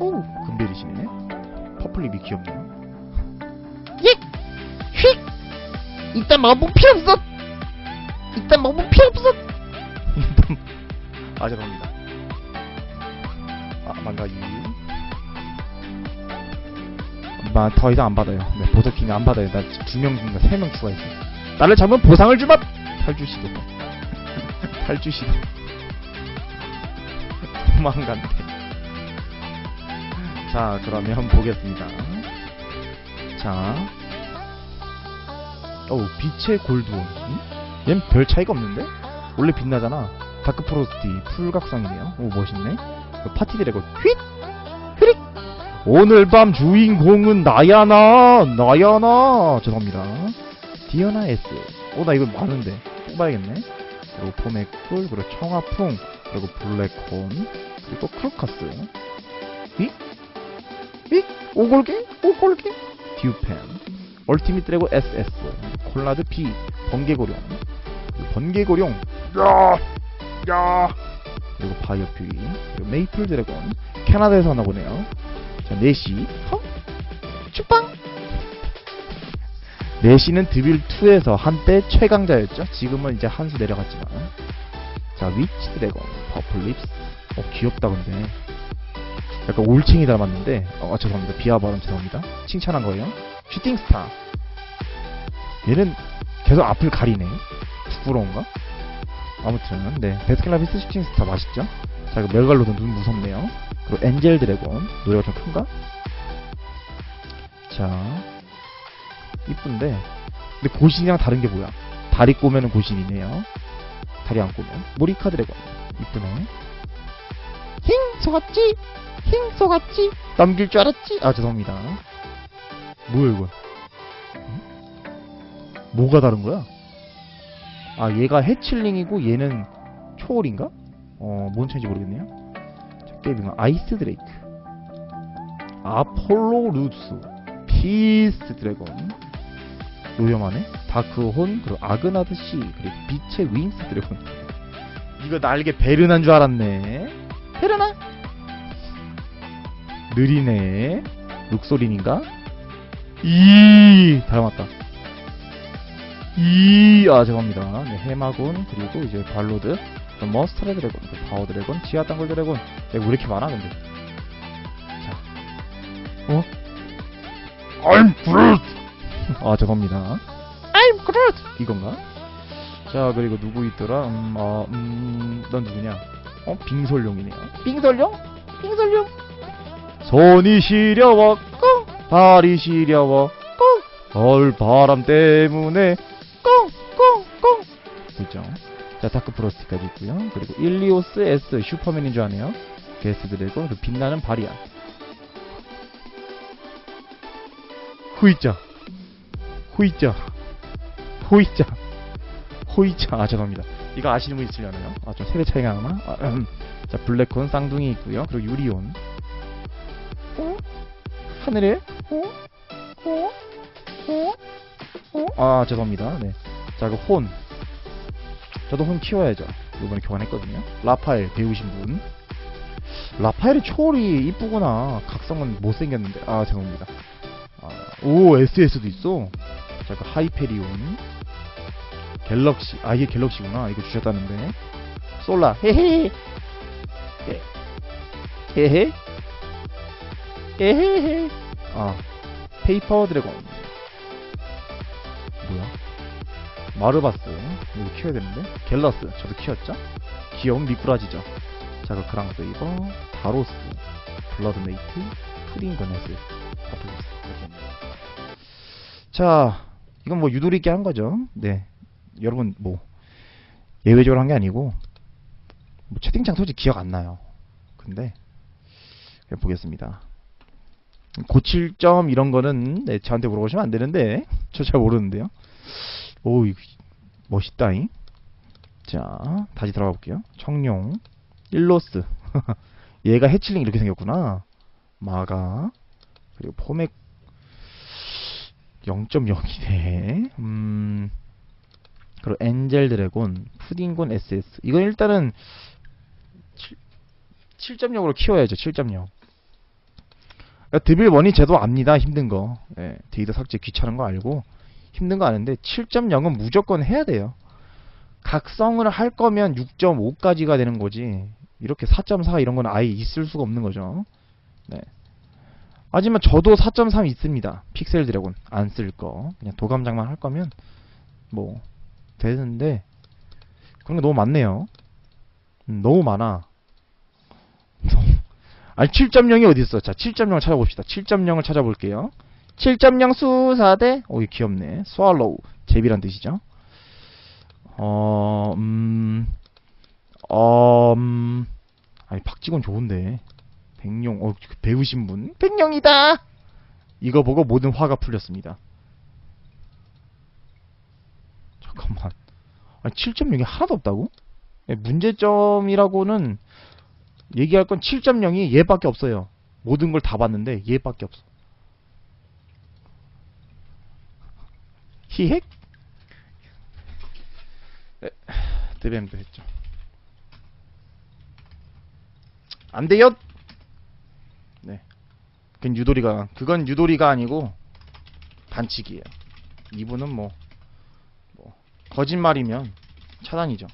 오 금베리시네. 퍼플립이 귀엽네요. 예! 휙! 이딴 마법 필요 없어! 이딴 마법 필요 없어! 일단 아 죄송합니다. 아 망가기 마더 이상 안 받아요. 네 보석킹 안 받아요. 나 두명 중인가 세 명 추가했어 나를 잡으면 보상을 주마! 탈주 시도 탈주 시도 도망간대 자 그러면 보겠습니다. 자. 어우 빛의 골드온 응? 얜별 차이가 없는데? 원래 빛나잖아. 다크 프로스티 풀각성이네요. 오 멋있네. 그 파티 드래곤 휙! 휘릭! 오늘 밤 주인공은 나야나! 나야나! 죄송합니다. 디어나 S. 오 나 이거 많은데. 뽑아야겠네. 그리고 포메쿨 그리고 청아풍 그리고 블랙콘 그리고 크로커스. 휙! 휙! 오골개 오골개 듀펜 얼티밋 드래곤 SS 콜라드 B 번개고룡 번개고룡 야! 야! 그리고 바이오 퓨리 그리고 메이플 드래곤 캐나다에서 하나 보네요 자 네시 헉? 축빵 네시는 드빌2에서 한때 최강자였죠 지금은 이제 한 수 내려갔지만 자 위치 드래곤 퍼플립스 어 귀엽다 근데 약간 올챙이 닮았는데 어 아, 죄송합니다. 비하 발음 죄송합니다. 칭찬한 거예요. 슈팅스타. 얘는 계속 앞을 가리네. 부끄러운가? 아무튼 네. 베스킨라빈스 슈팅스타 맛있죠? 자 이거 멜갈로돈 눈 무섭네요. 그리고 엔젤 드래곤. 노래가 좀 큰가? 자 이쁜데. 근데 고신이랑 다른 게 뭐야? 다리 꼬매는 고신이네요. 다리 안 꼬매. 모리카 드래곤. 이쁘네. 힝! 속았지? 힝! 속았지? 넘길 줄 알았지? 아 죄송합니다 뭐야 이거 응? 뭐가 다른 거야? 아 얘가 해칠링이고 얘는 초월인가? 어뭔 차인지 모르겠네요 자, 게임은 아이스 드레이크 아폴로 루스 피스 드래곤 노염하네 다크혼 그리고 아그나드 씨 그리고 빛의 윙스 드래곤 이거 날개 베르난 줄 알았네 베르나 느리네 룩소린인가? 이 닮았다 이, 아, 죄송합니다. 네, 해마군, 그리고 이제 발로드, 머스터레 드래곤, 그 바오 드래곤, 지하 땅굴 드래곤. 야, 왜 이렇게 많아, 근데? 자. 어? I'm Groot! 아, 죄송합니다. I'm Groot! 이건가? 자, 그리고 누구 있더라? 음, 어, 음, 넌 누구냐? 어, 빙솔룡이네요. 빙솔룡? 빙솔룡? 손이 시려워, 꽁! 발이 시려워, 꽁! 얼 바람 때문에 꽁꽁꽁! 그죠? 자 다크 프로스트까지 있고요. 그리고 일리오스 S 슈퍼맨인 줄 아네요. 게스 드래곤 그 빛나는 바리안 후이자 후이자 호이자 호이자 아 죄송합니다. 이거 아시는 분 있으려나요? 아 좀 세대 차이가 나나? 아, 음. 자 블랙콘 쌍둥이 있고요. 그리고 유리온. 어? 하늘에? 어? 어? 어? 어? 아 죄송합니다. 네. 자 이거 혼. 저도 혼 키워야죠. 이번에 교환했거든요. 라파엘 배우신 분. 라파엘의 초월이 이쁘구나. 각성은 못생겼는데. 아 죄송합니다. 아, 오 SS도 있어? 자 이거 하이페리온. 갤럭시. 아 이게 갤럭시구나. 이거 주셨다는데. 솔라. 헤헤 예. 헤헤 헤헤헤. 아 페이퍼 드래곤. 뭐야? 마르바스. 이거 키워야 되는데? 갤러스. 저도 키웠죠? 귀여운 미꾸라지죠. 자그 그랑세이버 다로스. 블러드메이트. 프링거네스. 있네요 자 이건 뭐 유도리 있게 한 거죠. 네. 여러분 뭐 예외적으로 한 게 아니고 뭐 채팅창 솔직히 기억 안 나요. 근데 보겠습니다 고칠 점 이런 거는 네, 저한테 물어보시면 안 되는데 저 잘 모르는데요. 오 멋있다잉. 자 다시 들어가 볼게요. 청룡 일로스 얘가 해칠링 이렇게 생겼구나. 마가 그리고 포맥 0.0이네. 음 그리고 엔젤 드래곤 푸딩곤 SS 이건 일단은 7, 7.0으로 키워야죠. 7.0 그러니까 드빌원이 제도 압니다. 힘든 거. 예, 데이터 삭제 귀찮은 거 알고 힘든 거 아는데 7.0은 무조건 해야 돼요. 각성을 할 거면 6.5까지가 되는 거지. 이렇게 4.4 이런 건 아예 있을 수가 없는 거죠. 네. 하지만 저도 4.3 있습니다. 픽셀 드래곤 안 쓸 거. 그냥 도감장만 할 거면 뭐 되는데 그런 게 너무 많네요. 음, 너무 많아. 아니 7.0이 어디 있어? 자, 7.0을 찾아봅시다. 7.0을 찾아볼게요. 7.0 수사대. 오, 이 귀엽네. 스왈로우. 제비란 뜻이죠. 어, 음, 어, 음, 아니 박지곤 좋은데. 백룡, 어, 그 배우신 분. 백룡이다. 이거 보고 모든 화가 풀렸습니다. 잠깐만. 아니 7.0이 하나도 없다고? 네, 문제점이라고는 얘기할 건 7.0이 얘밖에 없어요. 모든 걸 다 봤는데 얘밖에 없어. 히핵? 네, 드뱀도 했죠. 안 돼요. 네. 그건 유도리가 그건 유도리가 아니고 반칙이에요. 이분은 뭐, 뭐 거짓말이면 차단이죠.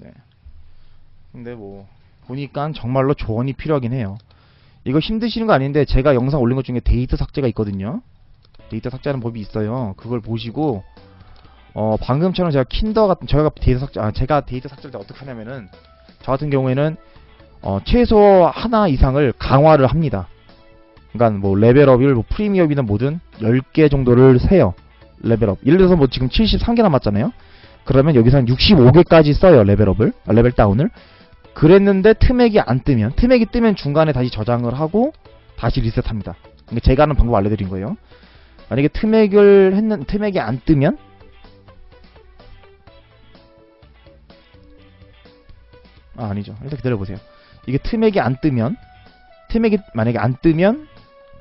네. 근데 뭐 보니까 정말로 조언이 필요하긴 해요. 이거 힘드시는 거 아닌데 제가 영상 올린 것 중에 데이터 삭제가 있거든요. 데이터 삭제하는 법이 있어요. 그걸 보시고 어 방금처럼 제가 킨더 같은 제가 데이터 삭제 아 제가 데이터 삭제를 때 어떻게 하냐면은 저 같은 경우에는 어 최소 하나 이상을 강화를 합니다. 그러니까 뭐 레벨업을 뭐 프리미엄이든 뭐든 10개 정도를 세요. 레벨업. 예를 들어서 뭐 지금 73개 남았잖아요. 그러면 여기서 한 65개까지 써요. 레벨업을. 아, 레벨 다운을. 그랬는데 트맥이 안 뜨면 트맥이 뜨면 중간에 다시 저장을 하고 다시 리셋합니다. 제가 하는 방법 알려드린 거예요. 만약에 트맥을 했는 트맥이 안 뜨면 아 아니죠. 일단 기다려 보세요. 이게 트맥이 안 뜨면 트맥이 만약에 안 뜨면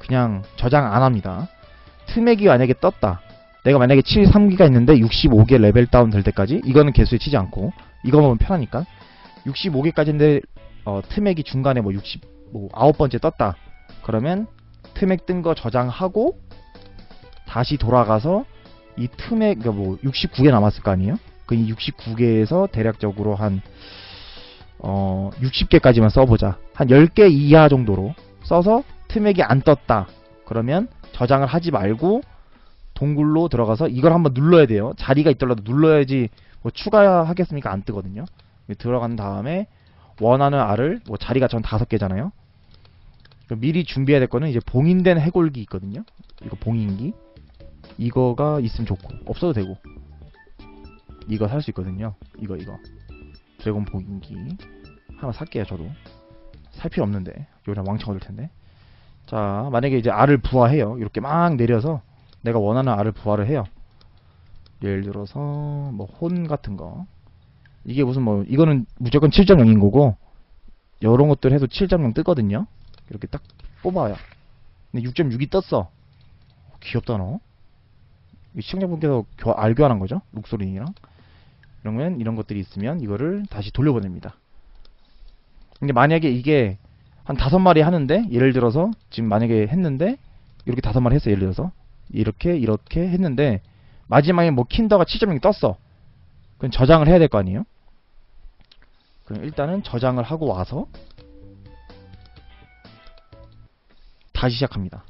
그냥 저장 안 합니다. 트맥이 만약에 떴다. 내가 만약에 73기가 있는데 65개 레벨 다운 될 때까지 이거는 개수에 치지 않고 이거 보면 편하니까 65개까지인데 어, 트맥이 중간에 뭐 60, 뭐 떴다. 그러면 트맥 뜬 거 저장하고 다시 돌아가서 이 트맥 그러니까 뭐 69개 남았을 거 아니에요? 그 69개에서 대략적으로 한 어, 60개까지만 써보자. 한 10개 이하 정도로 써서 트맥이 안 떴다. 그러면 저장을 하지 말고 동굴로 들어가서 이걸 한번 눌러야 돼요. 자리가 있더라도 눌러야지 뭐 추가하겠습니까? 안 뜨거든요. 들어간 다음에 원하는 알을 뭐 자리가 전 다섯 개잖아요. 미리 준비해야 될 거는 이제 봉인된 해골기 있거든요. 이거 봉인기 이거가 있으면 좋고 없어도 되고 이거 살 수 있거든요. 이거 이거 드래곤 봉인기 하나 살게요. 저도 살 필요 없는데 요즘 왕창 얻을 텐데. 자 만약에 이제 알을 부화해요. 이렇게 막 내려서 내가 원하는 알을 부화를 해요. 예를 들어서 뭐 혼 같은 거 이게 무슨 뭐 이거는 무조건 7.0인 거고 이런 것들 해도 7.0 뜨거든요. 이렇게 딱 뽑아요. 근데 6.6이 떴어. 귀엽다 너. 이 시청자분께서 교, 알 교환한 거죠. 룩소린이랑. 이러면 이런 것들이 있으면 이거를 다시 돌려보냅니다. 근데 만약에 이게 한 다섯 마리 하는데 예를 들어서 지금 만약에 했는데 이렇게 다섯 마리 했어 예를 들어서 이렇게 이렇게 했는데 마지막에 뭐 킨더가 7.0이 떴어. 그럼 저장을 해야 될 거 아니에요? 그럼 일단은 저장을 하고 와서 다시 시작합니다.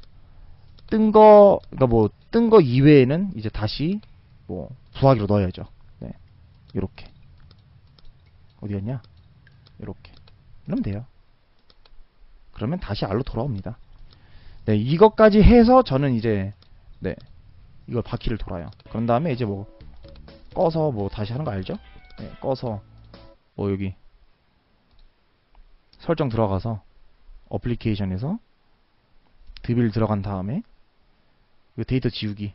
뜬 거, 그니까 뭐, 뜬 거 이외에는 이제 다시 뭐, 부하기로 넣어야죠. 네. 요렇게. 어디 갔냐? 요렇게. 이러면 돼요. 그러면 다시 알로 돌아옵니다. 네, 이것까지 해서 저는 이제, 네. 이걸 바퀴를 돌아요. 그런 다음에 이제 뭐, 꺼서 뭐 다시 하는 거 알죠? 네, 꺼서 뭐 여기 설정 들어가서 어플리케이션에서 드빌 들어간 다음에 이거 데이터 지우기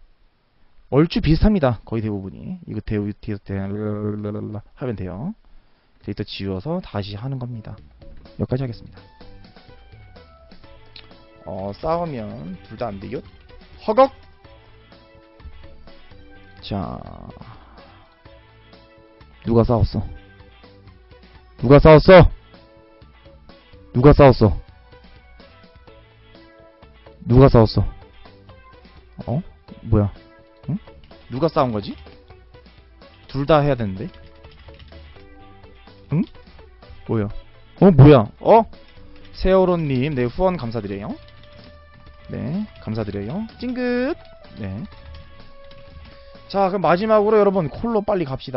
얼추 비슷합니다. 거의 대부분이 이거 데이터 랄랄랄랄라 하면 돼요. 데이터 지워서 다시 하는 겁니다. 여기까지 하겠습니다. 어 싸우면 둘 다 안 되요? 허걱 자 누가 싸웠어? 누가 싸웠어? 누가 싸웠어? 누가 싸웠어? 어? 뭐야? 응? 누가 싸운 거지? 둘 다 해야 되는데? 응? 뭐야? 어, 뭐야? 어? 세월호님, 네, 후원 감사드려요. 네, 감사드려요. 찡긋! 네. 자, 그럼 마지막으로 여러분, 콜로 빨리 갑시다.